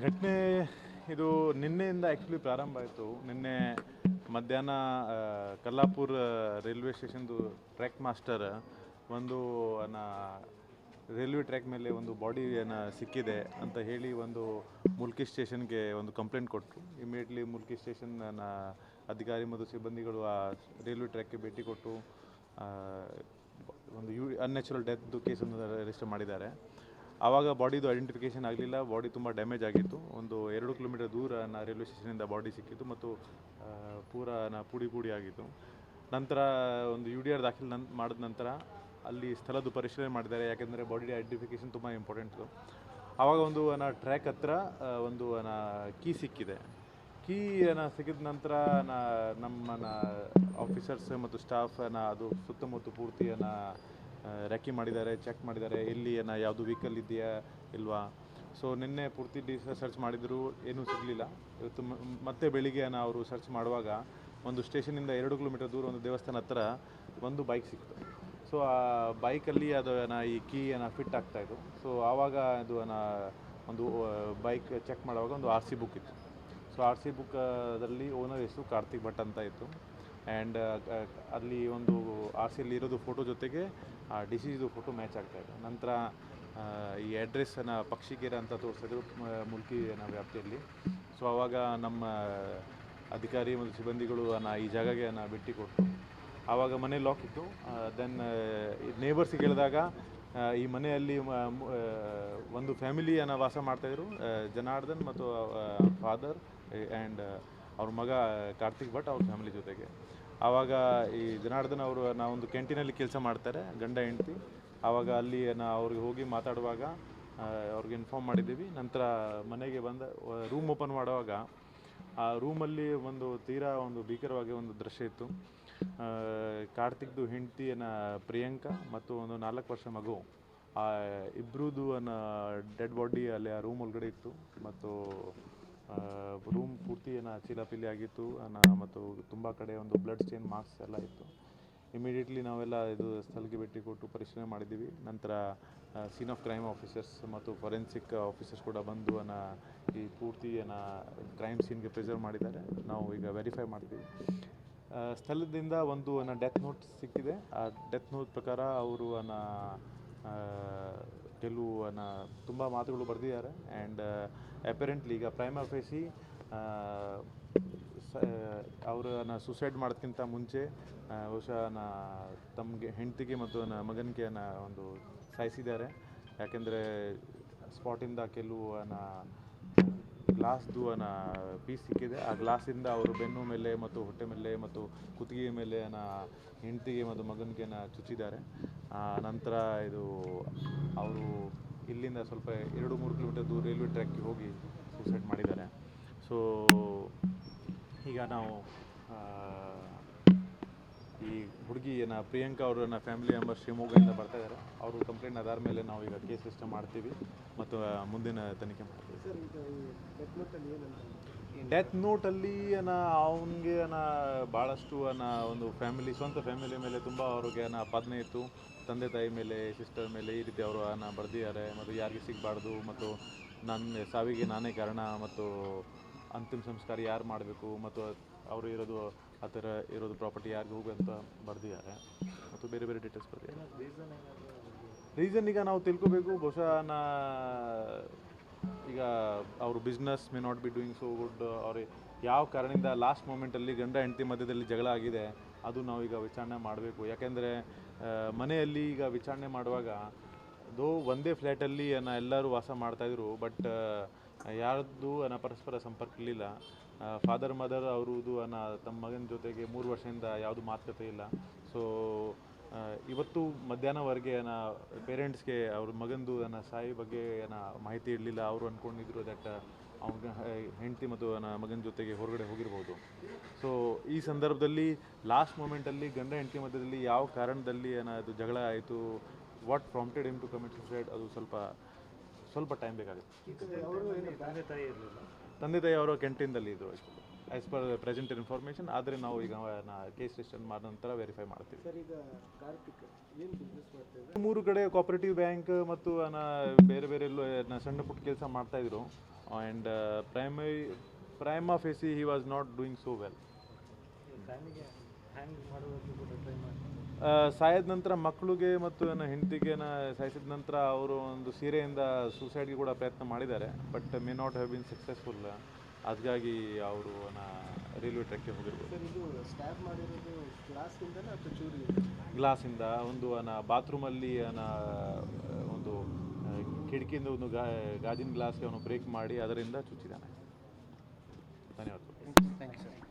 ಘಟನೆ, ಇದು ನಿನ್ನೆಯಿಂದ ಆ್ಯಕ್ಚುಲಿ ಪ್ರಾರಂಭ ಆಯಿತು. ನಿನ್ನೆ ಮಧ್ಯಾಹ್ನ ಕಲ್ಲಾಪುರ ರೈಲ್ವೆ ಸ್ಟೇಷನ್ದು ಟ್ರ್ಯಾಕ್ ಮಾಸ್ಟರ್ ಒಂದು ರೈಲ್ವೆ ಟ್ರ್ಯಾಕ್ ಮೇಲೆ ಒಂದು ಬಾಡಿ ಏನು ಸಿಕ್ಕಿದೆ ಅಂತ ಹೇಳಿ ಒಂದು ಮುಲ್ಕಿ ಸ್ಟೇಷನ್ಗೆ ಒಂದು ಕಂಪ್ಲೇಂಟ್ ಕೊಟ್ಟರು ಇಮಿಡಿಯೇಟ್ಲಿ ಮುಲ್ಕಿ ಸ್ಟೇಷನ್ ಅಧಿಕಾರಿ ಮತ್ತು ಸಿಬ್ಬಂದಿಗಳು ಆ ರೈಲ್ವೆ ಟ್ರ್ಯಾಕ್ಗೆ ಭೇಟಿ ಕೊಟ್ಟು ಒಂದು ಯು ಅನ್ಯಾಚುರಲ್ ಡೆತ್ದು ಕೇಸನ್ನು ರಿಜಿಸ್ಟರ್ ಮಾಡಿದ್ದಾರೆ. ಆವಾಗ ಬಾಡಿದು ಐಡೆಂಟಿಫಿಕೇಷನ್ ಆಗಲಿಲ್ಲ ಬಾಡಿ ತುಂಬ ಡ್ಯಾಮೇಜ್ ಆಗಿತ್ತು. ಒಂದು ಎರಡು ಕಿಲೋಮೀಟರ್ ದೂರ ನಾ ರೈಲ್ವೆ ಸ್ಟೇಷನಿಂದ ಬಾಡಿ ಸಿಕ್ಕಿತ್ತು ಮತ್ತು ಪೂರ ನಾ ಪುಡಿ ಪುಡಿ ಆಗಿತ್ತು. ನಂತರ ಒಂದು ಯು ಡಿ ಆರ್ ದಾಖಲೆ ನನ್, ಮಾಡಿದ ನಂತರ ಅಲ್ಲಿ ಸ್ಥಳದ್ದು ಪರಿಶೀಲನೆ ಮಾಡಿದ್ದಾರೆ, ಯಾಕೆಂದರೆ ಬಾಡಿ ಐಡೆಂಟಿಫಿಕೇಷನ್ ತುಂಬ ಇಂಪಾರ್ಟೆಂಟು ಆವಾಗ ಒಂದು ನಾ ಟ್ರ್ಯಾಕ್ ಹತ್ರ ಒಂದು ನಾ ಕೀ ಸಿಕ್ಕಿದೆ. ಕೀ ನಾ ಸಿಕ್ಕಿದ ನಂತರ ನಾ ನಮ್ಮ ಆಫೀಸರ್ಸ್ ಮತ್ತು ಸ್ಟಾಫ್ ನಾ ಅದು ಸುತ್ತಮುತ್ತ ಪೂರ್ತಿ ನಾ ರೆಕ್ಕಿ ಮಾಡಿದ್ದಾರೆ, ಚೆಕ್ ಮಾಡಿದ್ದಾರೆ, ಎಲ್ಲಿ ಏನೋ, ಯಾವುದು ವೆಹಿಕಲ್ ಇದೆಯಾ, ಇಲ್ವಾ? ಸೊ ನಿನ್ನೆ ಪೂರ್ತಿ ಡಿ ಸರ್ಚ್ ಮಾಡಿದ್ರು, ಏನೂ ಸಿಗಲಿಲ್ಲ. ಇವತ್ತು ಮತ್ತೆ ಬೆಳಿಗ್ಗೆ ನಾ ಅವರು ಸರ್ಚ್ ಮಾಡುವಾಗ ಒಂದು ಸ್ಟೇಷನಿಂದ ಎರಡು ಕಿಲೋಮೀಟರ್ ದೂರ ಒಂದು ದೇವಸ್ಥಾನ ಹತ್ರ ಒಂದು ಬೈಕ್ ಸಿಕ್ತು. ಸೊ ಆ ಬೈಕಲ್ಲಿ ಅದು ನಾ ಈ ಕೀ ಏನ ಫಿಟ್ ಆಗ್ತಾಯಿತ್ತು ಸೊ ಆವಾಗ ಅದು ನಾ ಒಂದು ಬೈಕ್ ಚೆಕ್ ಮಾಡುವಾಗ ಒಂದು ಆರ್ ಸಿ ಬುಕ್ ಇತ್ತು. ಸೊ ಆರ್ ಸಿ ಬುಕ್ಕದಲ್ಲಿ ಓನರ್ ಹೆಸರು ಕಾರ್ತಿಕ್ ಭಟ್ ಅಂತ ಇತ್ತು. ಆ್ಯಂಡ್ ಅಲ್ಲಿ ಒಂದು ಆರ್ ಇರೋದು ಫೋಟೋ ಜೊತೆಗೆ, ಆ ಡಿಸೀಸ್ದು ಫೋಟೋ ಮ್ಯಾಚ್ ಆಗ್ತಾಯಿದೆ ನಂತರ ಈ ಅಡ್ರೆಸ್ಸನ್ನು ಪಕ್ಷಿಗೆರೆ ಅಂತ ತೋರಿಸಿದ್ರು ಮುಲ್ಕಿ ಮುಲ್ಕಿನ ವ್ಯಾಪ್ತಿಯಲ್ಲಿ. ಸೊ ಆವಾಗ ನಮ್ಮ ಅಧಿಕಾರಿ ಮತ್ತು ಸಿಬ್ಬಂದಿಗಳು ನಾ ಈ ಜಾಗಗೆ ನಾ ಭೇಟಿ ಕೊಟ್ಟು ಆವಾಗ ಮನೆ ಲಾಕ್ ಇತ್ತು. ದೆನ್ ನೇಬರ್ಸಿಗೆ ಹೇಳಿದಾಗ ಈ ಮನೆಯಲ್ಲಿ ಒಂದು ಫ್ಯಾಮಿಲಿಯನ್ನು ವಾಸ ಮಾಡ್ತಾಯಿದ್ರು ಜನಾರ್ದನ್ ಮತ್ತು ಫಾದರ್ ಆ್ಯಂಡ್ ಅವ್ರ ಮಗ ಕಾರ್ತಿಕ್ ಭಟ್ ಅವ್ರ ಫ್ಯಾಮಿಲಿ ಜೊತೆಗೆ. ಆವಾಗ ಈ ಜನಾರ್ದನ್ ಅವರು ನಾವೊಂದು ಕ್ಯಾಂಟೀನಲ್ಲಿ ಕೆಲಸ ಮಾಡ್ತಾರೆ, ಗಂಡ, ಹೆಂಡತಿ. ಆವಾಗ ಅಲ್ಲಿ ನಾ ಅವ್ರಿಗೆ ಹೋಗಿ ಮಾತಾಡುವಾಗ ಅವ್ರಿಗೆ ಇನ್ಫಾರ್ಮ್ ಮಾಡಿದ್ದೀವಿ. ನಂತರ ಮನೆಗೆ ಬಂದ ರೂಮ್ ಓಪನ್ ಮಾಡುವಾಗ, ಆ ರೂಮಲ್ಲಿ ಒಂದು ತೀರಾ ಒಂದು ಭೀಕರವಾಗಿ ಒಂದು ದೃಶ್ಯ ಇತ್ತು. ಕಾರ್ತಿಕ್ದು ಹೆಂಡತಿಯನ್ನ ಪ್ರಿಯಾಂಕಾ ಮತ್ತು ಒಂದು ನಾಲ್ಕು ವರ್ಷ ಮಗು. ಆ ಇಬ್ಬರದು ಅನ್ನೋ ಡೆಡ್ ಬಾಡಿ ಅಲ್ಲಿ ಆ ರೂಮ್ ಒಳಗಡೆ ಇತ್ತು. ಮತ್ತು ರೂಮ್ ಪೂರ್ತಿ ಏನ ಚೀಲಾಪಿಲಿ ಆಗಿತ್ತು ಮತ್ತು ತುಂಬ ಕಡೆ ಒಂದು ಬ್ಲಡ್ ಸ್ಟೇನ್ ಮಾರ್ಕ್ಸ್ ಎಲ್ಲ ಇತ್ತು. ಇಮಿಡಿಯೇಟ್ಲಿ ನಾವೆಲ್ಲ ಇದು ಸ್ಥಳಕ್ಕೆ ಭೇಟಿ ಕೊಟ್ಟು ಪರಿಶೀಲನೆ ಮಾಡಿದ್ದೀವಿ. ನಂತರ ಸೀನ್ ಆಫ್ ಕ್ರೈಮ್ ಆಫೀಸರ್ಸ್ ಮತ್ತು ಫೊರೆನ್ಸಿಕ್ ಆಫೀಸರ್ಸ್ ಕೂಡ ಬಂದು ಅನ್ನ ಈ ಪೂರ್ತಿ ಏನ ಕ್ರೈಮ್ ಸೀನ್ಗೆ ಪ್ರಿಸರ್ವ್ ಮಾಡಿದ್ದಾರೆ. ನಾವು ಈಗ ವೆರಿಫೈ ಮಾಡ್ತೀವಿ. ಸ್ಥಳದಿಂದ ಒಂದು ಅನ್ನ ಡೆತ್ ನೋಟ್ ಸಿಕ್ಕಿದೆ. ಆ ಡೆತ್ ನೋಟ್ ಪ್ರಕಾರ ಅವರು ಅನ್ನ ಕೆಲವು ನ ತುಂಬ ಮಾತುಗಳು ಬರೆದಿದ್ದಾರೆ. ಆ್ಯಂಡ್ ಅಪೆರೆಂಟ್ಲಿ ಈಗ ಪ್ರೈಮ್ ಆಫೀಸಿ ಅವರನ್ನ ಸುಸೈಡ್ ಮಾಡೋದಕ್ಕಿಂತ ಮುಂಚೆ ಬಹುಶಃ ತಮಗೆ, ಹೆಂಡತಿಗೆ ಮತ್ತು ನ ಮಗನಿಗೆ ಒಂದು ಸಾಯಿಸಿದ್ದಾರೆ. ಯಾಕೆಂದರೆ ಸ್ಪಾಟಿಂದ ಕೆಲವು ಗ್ಲಾಸ್ದು ಅನ್ನ ಪೀಸ್ ಸಿಕ್ಕಿದೆ. ಆ ಗ್ಲಾಸಿಂದ ಅವರು ಬೆನ್ನು ಮೇಲೆ ಮತ್ತು ಹೊಟ್ಟೆ ಮೇಲೆ ಮತ್ತು ಕುತ್ತಿಗೆ ಮೇಲೆ ನ ಹೆಂಡತಿಗೆ ಮತ್ತು ಮಗನಿಗೆ ಚುಚ್ಚಿದ್ದಾರೆ. ನಂತರ ಇದು ಅವರು ಇಲ್ಲಿಂದ ಸ್ವಲ್ಪ ಎರಡು ಮೂರು ಕಿಲೋಮೀಟರ್ ದೂರ ರೈಲ್ವೆ ಟ್ರ್ಯಾಕ್ಗೆ ಹೋಗಿ ಸೂಸೈಡ್ ಮಾಡಿದ್ದಾರೆ. ಸೊ ಈಗ ನಾವು ಈ ಹುಡುಗಿ ಏನ ಪ್ರಿಯಾಂಕಾ ಅವರನ್ನ ಫ್ಯಾಮಿಲಿ ಮೆಂಬರ್ ಶಿವಮೊಗ್ಗದಿಂದ ಬರ್ತಾ ಇದ್ದಾರೆ. ಅವರು ಕಂಪ್ಲೇಂಟ್ ಅದಾದ ಮೇಲೆ ನಾವು ಈಗ ಕೇಸ್ ರಿಜಿಸ್ಟರ್ ಮಾಡ್ತೀವಿ ಮತ್ತು ಮುಂದಿನ ತನಿಖೆ ಮಾಡ್ತೀವಿ. ಡೆತ್ ನೋಟಲ್ಲಿ ಅಲ್ಲಿ ಅನ ಅನ್ನ ಅವನಿಗೆ ಅನ್ನ ಭಾಳಷ್ಟು ಅನ್ನ ಒಂದು ಫ್ಯಾಮಿಲಿ ಸ್ವಂತ ಫ್ಯಾಮಿಲಿ ಮೇಲೆ ತುಂಬ ಅವ್ರಿಗೆ ಅನ ಅಪಾದನೆ ಇತ್ತು. ತಂದೆ ತಾಯಿ ಮೇಲೆ ಸಿಸ್ಟರ್ ಮೇಲೆ ಈ ರೀತಿ ಅವರು ಅನ್ನ ಬರೆದಿದ್ದಾರೆ. ಮತ್ತು ಯಾರಿಗೆ ಸಿಗಬಾರ್ದು ಮತ್ತು ನನ್ನ ಸಾವಿಗೆ ನಾನೇ ಕಾರಣ ಮತ್ತು ಅಂತಿಮ ಸಂಸ್ಕಾರ ಯಾರು ಮಾಡಬೇಕು ಮತ್ತು ಅವರು ಇರೋದು ಆ ಥರ ಇರೋದು ಪ್ರಾಪರ್ಟಿ ಯಾರಿಗೆ ಹೋಗು ಅಂತ ಬರೆದಿದ್ದಾರೆ. ಮತ್ತು ಬೇರೆ ಬೇರೆ ಡೀಟೇಲ್ಸ್ ಬರೆದಿದ್ದಾರೆ. ರೀಸನ್ ಈಗ ನಾವು ತಿಳ್ಕೊಬೇಕು ಬಹುಶಃ ನಾ ಈಗ ಅವರು business may not be doing so good ಅವ್ರ ಯಾವ ಕಾರಣದಿಂದ ಲಾಸ್ಟ್ ಮೂಮೆಂಟಲ್ಲಿ ಗಂಡ ಹೆಂಡತಿ ಮಧ್ಯದಲ್ಲಿ ಜಗಳ ಆಗಿದೆ, ಅದು ನಾವು ಈಗ ವಿಚಾರಣೆ ಮಾಡಬೇಕು. ಯಾಕೆಂದರೆ ಮನೆಯಲ್ಲಿ ಈಗ ವಿಚಾರಣೆ ಮಾಡುವಾಗ ಅದು ಒಂದೇ ಫ್ಲ್ಯಾಟಲ್ಲಿ ಅನ್ನ ಎಲ್ಲರೂ ವಾಸ ಮಾಡ್ತಾಯಿದ್ರು ಬಟ್ ಯಾರದ್ದು ಅನ್ನ ಪರಸ್ಪರ ಸಂಪರ್ಕ ಇರಲಿಲ್ಲ. ಫಾದರ್ ಮದರ್ ಅವರದು ಅನ್ನ ತಮ್ಮ ಮಗನ ಜೊತೆಗೆ ಮೂರು ವರ್ಷದಿಂದ ಯಾವುದು ಮಾತುಕತೆ ಇಲ್ಲ. ಸೊ ಇವತ್ತು ಮಧ್ಯಾಹ್ನವರೆಗೆ ನಾ ಪೇರೆಂಟ್ಸ್ಗೆ ಅವ್ರ ಮಗಂದು ನನ್ನ ಸಾಯಿ ಬಗ್ಗೆ ಏನ ಮಾಹಿತಿ ಇರಲಿಲ್ಲ ಅವರು ಅಂದ್ಕೊಂಡಿದ್ರು ದಟ್ ಅವ್ನ ಹೆಂಡತಿ ಮತ್ತು ನನ್ನ ಮಗನ ಜೊತೆಗೆ ಹೊರಗಡೆ ಹೋಗಿರ್ಬೋದು. ಸೊ ಈ ಸಂದರ್ಭದಲ್ಲಿ ಲಾಸ್ಟ್ ಮೂಮೆಂಟಲ್ಲಿ ಗಂಡ ಹೆಂಡತಿ ಮಧ್ಯದಲ್ಲಿ ಯಾವ ಕಾರಣದಲ್ಲಿ ಏನ ಅದು ಜಗಳ ಆಯಿತು what prompted him to commit suicide ಅದು ಸ್ವಲ್ಪ ಸ್ವಲ್ಪ ಟೈಮ್ ಬೇಕಾಗುತ್ತೆ. ತಂದೆ ತಾಯಿ ಅವರು ಕೆಂಟಿಂದಲ್ಲಿ ಇದ್ದರು actually as per present information ಆದರೆ ನಾವು ಈಗ ಕೇಸ್ ರಿಜಿಸ್ಟರ್ ಮಾಡಿದ ನಂತರ ವೆರಿಫೈ ಮಾಡ್ತೀವಿ. ಸರ್ ಈಗ ಕಾರ್ತಿಕ್ ಏನು ಬಿಸ್ನೆಸ್ ಮಾಡ್ತಿದ್ರೆ ಮೂರು ಕಡೆ ಕೋಆಪರೇಟಿವ್ ಬ್ಯಾಂಕ್ ಮತ್ತು ಬೇರೆ ಬೇರೆ ಎಲ್ಲೋ ಸಣ್ಣ ಪುಟ್ಟ ಕೆಲಸ ಮಾಡ್ತಾಯಿದ್ರು and primary prime of age he was not doing so well ಸಾಯದ ನಂತರ ಮಕ್ಕಳಿಗೆ ಮತ್ತು ನನ್ನ ಹೆಂಡತಿಗೆ ಸಾಯಿಸಿದ ನಂತರ ಅವರು ಒಂದು ಸೀರೆಯಿಂದ ಸೂಸೈಡ್ಗೆ ಕೂಡ ಪ್ರಯತ್ನ ಮಾಡಿದ್ದಾರೆ but may not have been successful ಅದಕ್ಕಾಗಿ ಅವರು ರೈಲ್ವೆ ಟ್ರ್ಯಾಕ್ಗೆ ಹೋಗಿರ್ಬೋದು. ಸರ್ ಇದು ಸ್ಟ್ಯಾಪ್ ಮಾಡಿರೋದು ಗ್ಲಾಸಿಂದನೇ ಅಥವಾ ಚೂರಿ ಗ್ಲಾಸಿಂದ ಒಂದು ಅನ ಬಾತ್ರೂಮಲ್ಲಿ ಅನ ಒಂದು ಕಿಟಕಿಯಿಂದ ಒಂದು ಗಾ ಗಾಜಿನ ಗ್ಲಾಸ್ಗೆ ಅವನು ಬ್ರೇಕ್ ಮಾಡಿ ಅದರಿಂದ ಚುಚ್ಚಿದ್ದಾನೆ. ಧನ್ಯವಾದಗಳು. Thank you sir